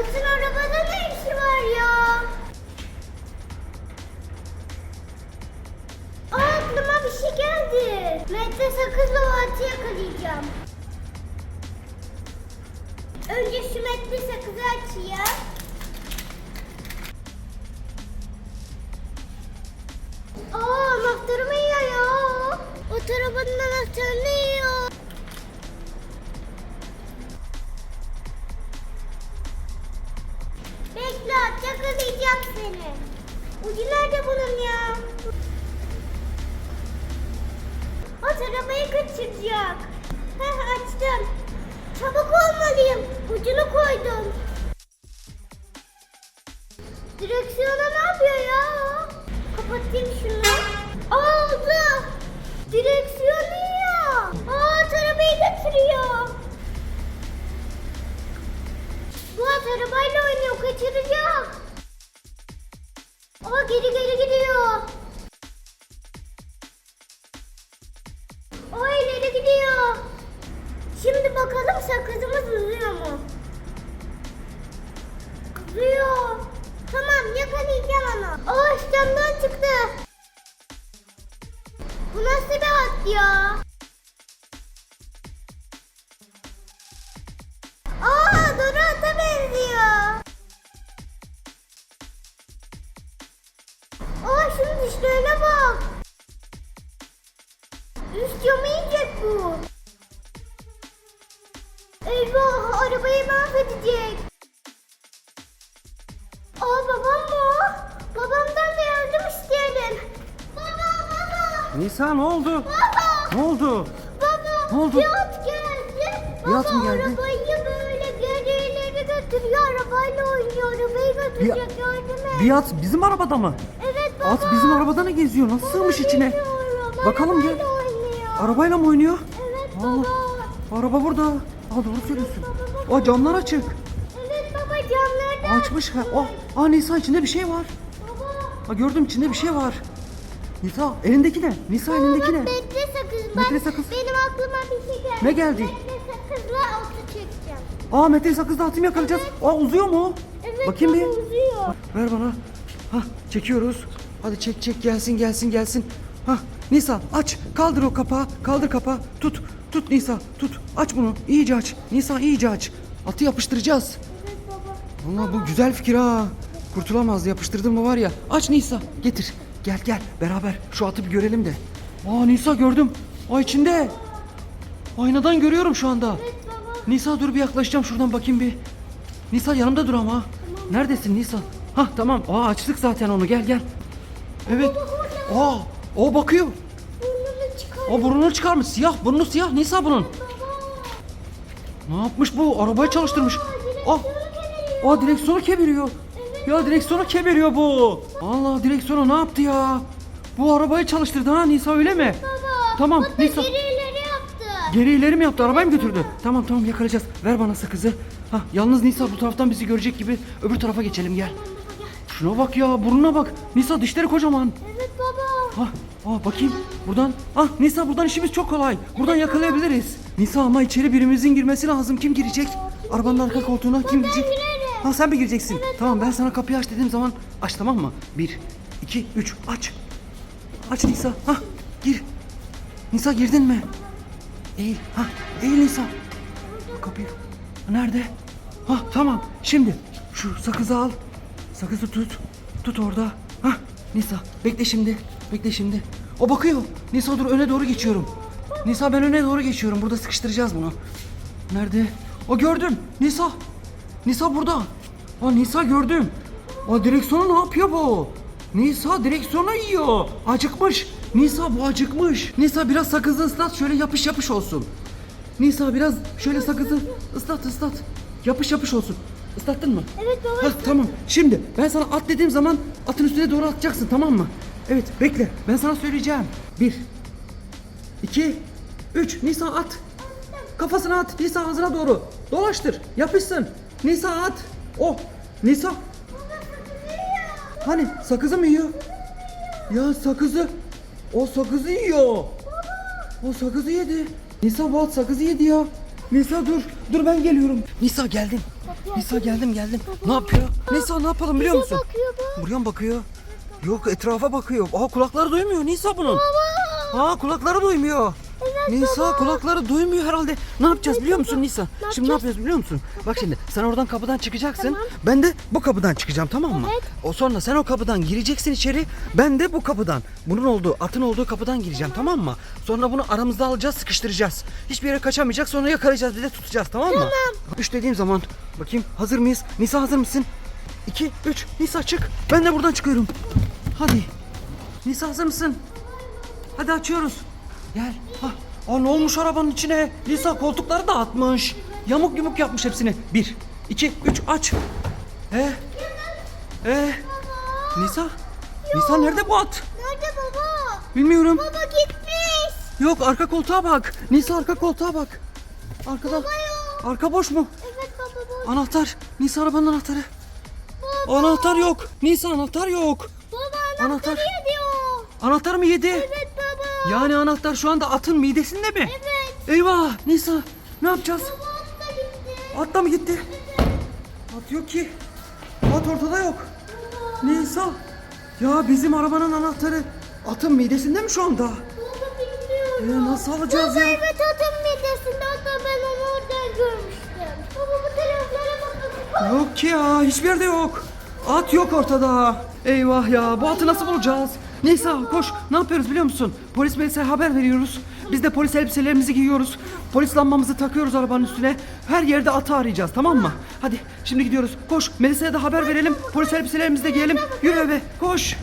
Atın arabada ne işi var ya? Aa, aklıma bir şey geldi. Mete sakızla o atı yakalayacağım. Önce şu Mete sakızı açayım. Aa anahtarımı yiyor ya. O arabanın anahtarını seni. Ucu nerede bunun ya? At arabayı kaçıracak. Heh açtım. Çabuk olmalıyım. Ucunu koydum. Direksiyona ne yapıyor ya? Kapatayım şunu. Geri gidiyor. O ileri gidiyor. Şimdi bakalım sakızımız uzuyor mu? Uzuyor. Tamam yakalayacağım onu. Aa camdan çıktı. Bu nasıl bir at ya? Dişlerine bak. Üst camı yiyecek bu. Eyvah arabayı mahvedecek. Aa babam mı? Babamdan da yardım isteyelim. Baba baba. Nisa ne oldu? Baba. Ne oldu? Baba. Ne oldu? Bir at geldi. Baba mı geldi? arabayı böyle geri ileri götürüyor. Arabayla oynuyor. Arabayı götürecek yardım et. Bir at bizim arabada mı? Evet baba. At bizim arabada ne geziyor? Nasıl sığmış içine? Bilmiyorum. Bakalım gel. Arabayla mı oynuyor? Evet Allah. baba. Araba burada. Aa doğru söylüyorsun. Aa camlar açık. Evet baba camlardan. Açmış. Ha. Oh. Aa Nisa içinde bir şey var. Baba. Aa gördüm içinde bir şey var. Nisa elindeki ne? Nisa elindeki ne? Metre sakız. Bak, Metre sakız. Benim aklıma bir şey geldi. Ne geldi? Metre sakızla altı çekeceğim. Aa Mete'yi sakızla atım yakalayacağız. Aa uzuyor mu? Evet Bakayım baba bir. uzuyor. Ver bana. Hah çekiyoruz. Hadi çek çek gelsin gelsin gelsin. Hah Nisa aç. Kaldır o kapağı. Kaldır kapağı. Tut. Tut Nisa tut. Aç bunu. İyice aç. Nisa iyice aç. Atı yapıştıracağız. Evet baba. Valla bu güzel fikir ha. Kurtulamaz yapıştırdın mı var ya. Aç Nisa getir. Gel gel beraber şu atı bir görelim de. Aa Nisa gördüm. Aa içinde. Aynadan görüyorum şu anda. Evet baba. Nisa dur bir yaklaşacağım şuradan bakayım bir. Nisa yanımda dur ama. Neredesin Nisa? Hah tamam. Aa açtık zaten onu gel gel. Evet. Aa o bakıyor. Burnunu çıkar. O burnunu çıkarmış. Siyah burnu siyah Nisa bunun. Ne yapmış bu? Arabayı çalıştırmış. Aa, aa direksiyonu kebiriyor. Ya direksiyonu kebiriyor bu. Allah direksiyonu ne yaptı ya? Bu arabayı çalıştırdı ha Nisa öyle mi? Baba. Tamam Baba Nisa. geri ileri yaptı. Geri ileri mi yaptı? Arabayı mı götürdü? Tamam tamam yakalayacağız. Ver bana sakızı. Ha yalnız Nisa bu taraftan bizi görecek gibi öbür tarafa geçelim gel. Şuna bak ya burnuna bak. Nisa dişleri kocaman. Evet baba. Ha, aa bakayım buradan. Ah Nisa buradan işimiz çok kolay. Buradan yakalayabiliriz. Nisa ama içeri birimizin girmesi lazım. Kim girecek? Arabanın arka koltuğuna kim girecek? Ha sen mi gireceksin? Tamam ben sana kapıyı aç dediğim zaman aç tamam mı? Bir, iki, üç aç. Aç Nisa. Ha gir. Nisa girdin mi? Eğil. Ha eğil Nisa. Kapıyı. Nerede? Ha tamam. Şimdi şu sakızı al. Sakızı tut. Tut orada. Ha Nisa bekle şimdi. Bekle şimdi. O bakıyor. Nisa dur öne doğru geçiyorum. Nisa ben öne doğru geçiyorum. Burada sıkıştıracağız bunu. Nerede? O gördüm. Nisa. Nisa burada. Aa Nisa gördüm. Aa direksiyonu ne yapıyor bu? Nisa direksiyonu yiyor. Acıkmış. Nisa bu acıkmış. Nisa biraz sakızı ıslat şöyle yapış yapış olsun. Nisa biraz şöyle sakızı ıslat ıslat. Yapış yapış olsun. Islattın mı? Evet baba. Hah tamam. Şimdi ben sana at dediğim zaman atın üstüne doğru atacaksın tamam mı? Evet bekle. Ben sana söyleyeceğim. Bir. iki, Üç. Nisa at. Kafasına at. Nisa ağzına doğru. Dolaştır. Yapışsın. Nisa at. Oh. Nisa. Hani sakızı mı yiyor? Ya sakızı. O sakızı yiyor. O sakızı yedi. Nisa bu at sakızı yedi ya. Nisa dur. Dur ben geliyorum. Nisa geldin. Nisa geldim geldim. Ne yapıyor? Nisa ne yapalım biliyor musun? bakıyor bu. Buraya mı bakıyor? Yok etrafa bakıyor. Aa kulakları duymuyor Nisa bunun. Baba. Aa kulakları duymuyor. Nisa kulakları duymuyor herhalde. Ne yapacağız biliyor musun Nisa? Şimdi ne yapacağız biliyor musun? Bak şimdi sen oradan kapıdan çıkacaksın. Ben de bu kapıdan çıkacağım tamam mı? Evet. O sonra sen o kapıdan gireceksin içeri. Ben de bu kapıdan. Bunun olduğu, atın olduğu kapıdan gireceğim tamam mı? Sonra bunu aramızda alacağız, sıkıştıracağız. Hiçbir yere kaçamayacak. Sonra yakalayacağız bir de tutacağız tamam mı? Tamam. Üç dediğim zaman bakayım hazır mıyız? Nisa hazır mısın? İki, üç. Nisa çık. Ben de buradan çıkıyorum. Hadi. Nisa hazır mısın? Hadi açıyoruz. Gel. Hah. Aa, ne olmuş arabanın içine? Nisa koltukları da atmış. Yamuk yumuk yapmış hepsini. Bir, iki, üç aç. Ee? Ee? Nisa? Nisa nerede bu at? Nerede baba? Bilmiyorum. Baba gitmiş. Yok arka koltuğa bak. Nisa arka koltuğa bak. Arkada. Arka boş mu? Evet baba bu. Anahtar. Nisa arabanın anahtarı. Anahtar yok. Nisa anahtar yok. Baba Anahtar. anahtarı diyor. Anahtar mı yedi? Evet baba. Yani anahtar şu anda atın midesinde mi? Evet. Eyvah Nisa ne yapacağız? Baba at da gitti. At da mı gitti? At yok ki. At ortada yok. Nisa. Ya bizim arabanın anahtarı atın midesinde mi şu anda? Baba bilmiyorum. Ee, nasıl alacağız Baba ya? evet atın midesinde hatta ben onu orada görmüştüm. Baba bu taraflara bakın. Yok ki ya hiçbir yerde yok. At yok ortada. Eyvah ya bu atı nasıl bulacağız? Nisa koş ne yapıyoruz biliyor musun? Polis Melisa'ya haber veriyoruz. Biz de polis elbiselerimizi giyiyoruz. Polis lambamızı takıyoruz arabanın üstüne. Her yerde atı arayacağız tamam mı? Hadi şimdi gidiyoruz. Koş Melisa'ya da haber verelim. Polis elbiselerimizi de giyelim. Yürü eve koş.